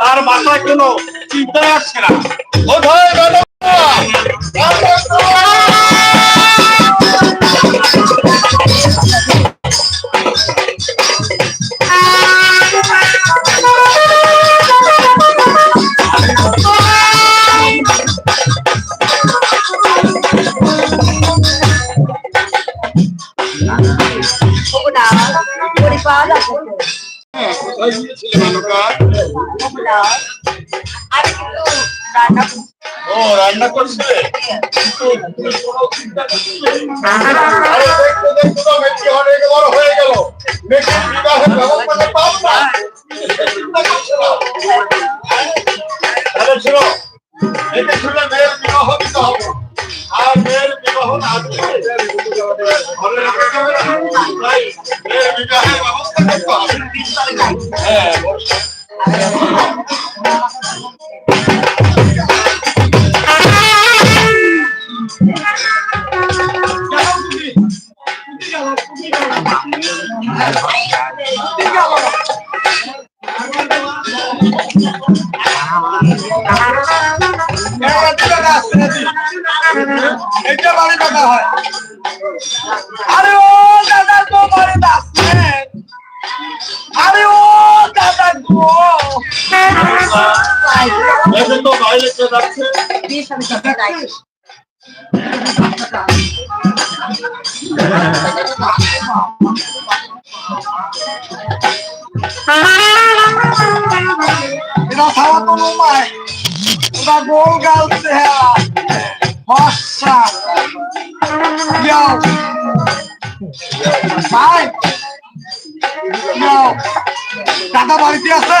তার মাথায় কোনো চিন্তা আসছে না। কোথায় গেল ওটা পরি পাওয়া যাচ্ছে তো। কোথায় করছি। ও রান্না অনেক হয়ে গেল। মেয়েটির বিবাহের ব্যবস্থাটা পাবো না। করছে তাহলে ছিল এতে শুনে মেয়ের বিবাহ দিতে হবে। আর মেয়ের বিবাহ না মেয়ের বিবাহের ব্যবস্থা করতে হবে। হ্যাঁ এটা বাড়ি টাকা হয় আরে ও দাদা তো বাড়িতে আসছেন আরে ও দাদা গো তো বাইরে কে যাচ্ছে এটা খাওয়া তো নয় ওটা গোল গাল চেহারা ফর্সা যাও ভাই যাও দাদা বাড়িতে আছে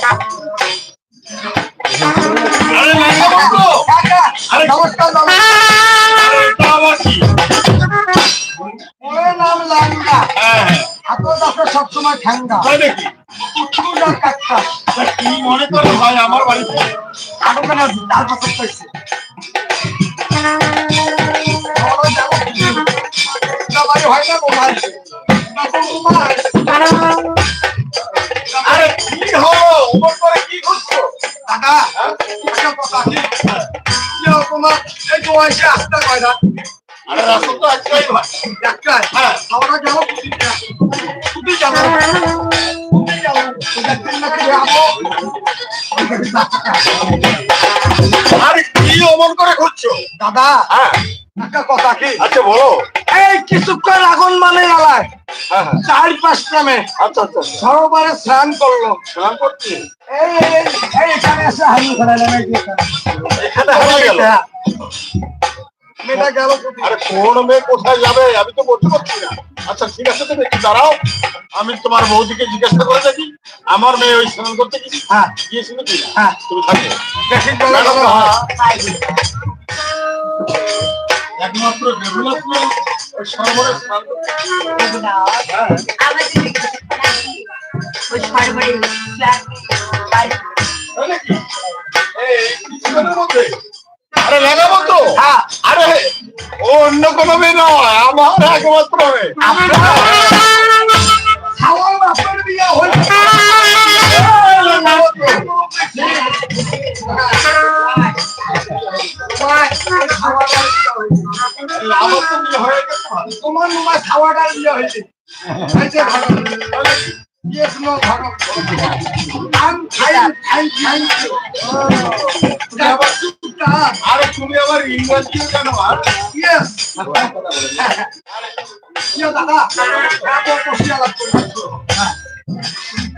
নাকি? সুন্দর কি মনে করো ভাই আমার বাড়িতে? কেন পাইছে ভাই হয় না মোবাইল? আরে কি হলো ওপর করে কি করছ দাদা কথা কি তোমার? এই তো এসে আসতে কয় না। আরে রাস্তা তো একটাই ভাই একটা হ্যাঁ। আমরা যাব আরে কি অমন করে ঘুরছো দাদা হ্যাঁ। একটা কথা কি? আচ্ছা বলো। এই কিছুক্ষণ আগুন মানে আলায় চার পাঁচ নামে আচ্ছা আচ্ছা সরোবরে স্নান করল। স্নান করছি। এই এই এখানে এসে হারিয়ে গেল। মেয়েটা গেল আরে কোন মেয়ে কোথায় যাবে? আমি তো বলতে পারছি না। আচ্ছা ঠিক আছে তুমি দাঁড়াও। আমি তোমার বৌদিকে জিজ্ঞাসা করে দেখি। আমার মেয়ে ওই স্নান করতে গেছি হ্যাঁ। গিয়েছিল কি হ্যাঁ। তুমি থাকবে হ্যাঁ। একমাত্র ডেভেলপমেন্ট স্নান করতে আরে লাগাবো তো হ্যাঁ। আরে ও অন্য কোনো মেয়ে নয় আমার একমাত্র মেয়ে। তোমার বিয়ে হয়েছে Yes, no, I'm fine, fine, আরে তুমি আবার ইংরেজিও জানো আর yes. ইয়ে দাদা,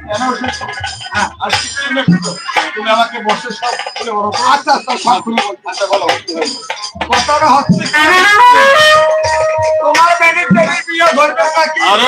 হ্যাঁ। তুমি আমাকে বসে সব খুলে বলো। আচ্ছা আচ্ছা আচ্ছা তোমার মেয়ের থেকে বিয়ে ধরবে নাকি আরে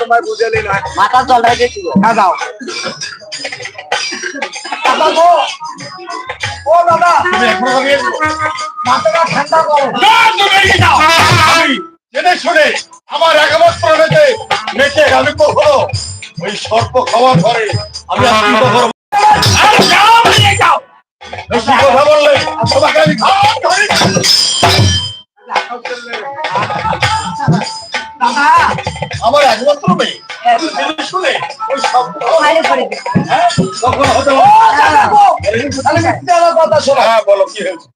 তোমার বুঝেলি না। মাথা জল রেখেছিল না দাও। ও দাদা তুমি এখনও মাথাটা ঠান্ডা করো। না যাও। আমি জেনে শুনে আমার একমাত্র মেয়েকে মেয়েকে আমি কখনো ওই সর্প খাওয়ার আমি আত্মীয় করব আরে যাও বেরিয়ে যাও। বেশি কথা বললে তোমাকে আমি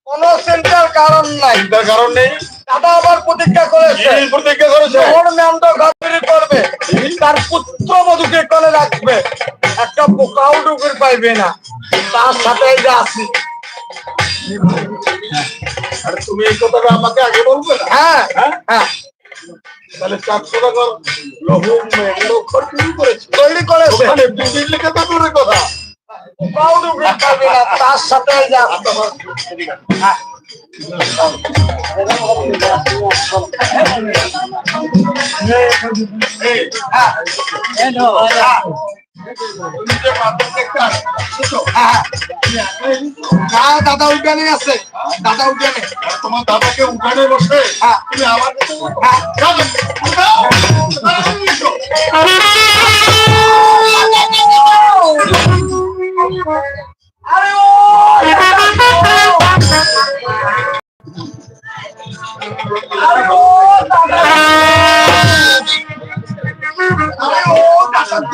কোনো চিন্তার কারণ নাই। চিন্তার কারণ নেই? দাদা আবার প্রতিজ্ঞা করেছে। প্রতিজ্ঞা করেছে? ওর ম্যামটা গাছড়ি করবে। তার পুত্র মধুকে কলে রাখবে। একটা পোকাও ডুকুর পাইবে না। তার সাথে আসি আর তুমি এই কথাটা আমাকে আগে বলবে না? হ্যাঁ? হ্যাঁ? হ্যাঁ তাহলে টাকার লবণ এগুলো খরচ করেছে তৈরি করে ওখানে বিল্ডিং লিখে তো দূরের কথা তার সাথে হ্যাঁ। এই, হ্যাঁ, হ্যাঁ। না দাদা উদ্যানে আছে দাদা উদ্যানে আর তোমার দাদাকে উঠানে বসে হ্যাঁ। তুমি আমার। আরে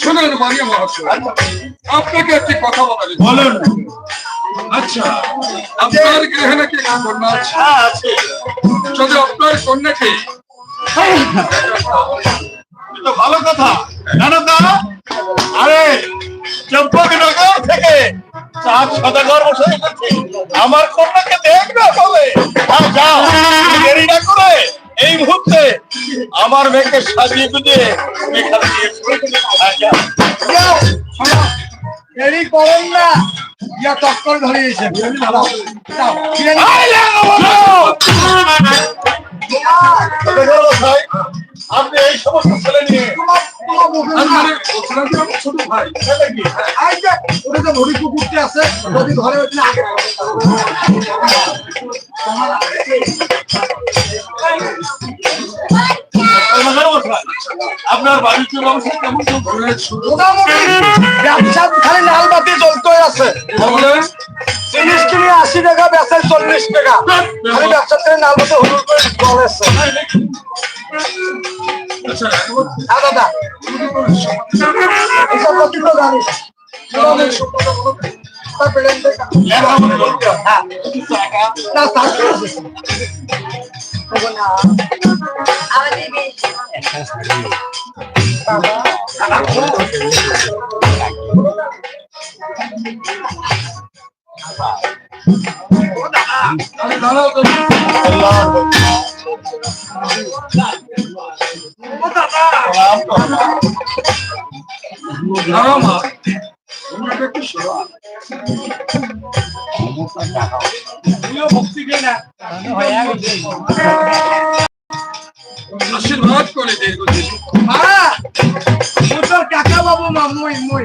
শুনুন মারিয়া মহাশয় আপনাকে একটি কথা বলা। বলুন আচ্ছা আপনার গৃহে নাকি কন্যা আছে? যদি আপনার কন্যাকে ভালো কথা। জানো তো আরে চম্পকনগর থেকে চার সদাগর বসে আমার কন্যাকে দেখবে হবে হ্যাঁ যাও দেরি না করে এই মুহূর্তে আমার মেয়েকে সাজিয়ে গুজিয়ে এখানে দেরি করেন না। ইয়া ধরিয়েছে। আপনি এই সমস্ত ছেলে নিয়ে। মানে ছোট ভাই। ওটা যে আছে যদি ঘরে আগে আপনার বাড়িতে ব্যবস্থা কেমন ব্যবসা খালি লাল বাতি জ্বলতে আছে। জিনিস কিনে আশি টাকা বেচে চল্লিশ টাকা। খালি ব্যবসা থেকে লাল বাতি হুজুর করে চলেছে দাদা এইসব কথা তো জানিস আমাদের বলো তো। পেলেন। হ্যাঁ না বেশি আরে দাঁড়াও তো দাঁড়াও আশীর্বাদ করে দীর্ঘদিন কাকা বাবু মা মুই মুই।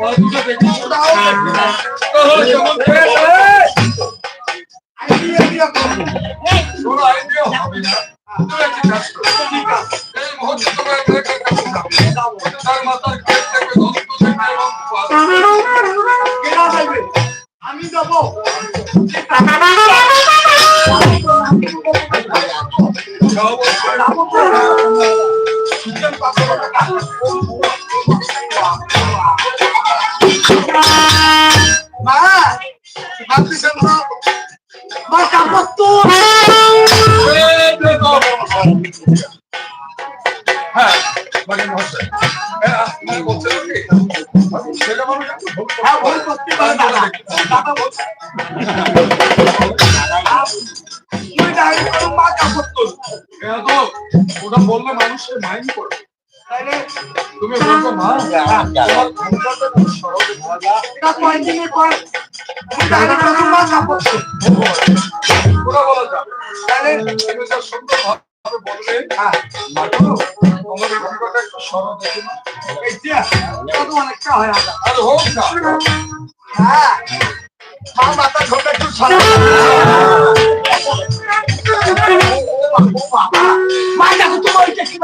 গল্প দেখেছ দেখি না দেখেছ না মা হ্যাঁ মানে হ্যাঁ মানে হ্যাঁ হ্যাঁ ওটা বললে মানুষকে মাইন্ড করে তুমি বলছো মা পর তুই ডাইরেক্ট করো মা কাপড় তোল ওরা বলা যাবে তাইলে সুন্দর ভাবে বললে হ্যাঁ। একটু সরল দেখে এই যে অনেকটা হয়। আরে হোক না। হ্যাঁ। মা মাথা ঢোকা একটু মা দেখো তোমার ওইটা কি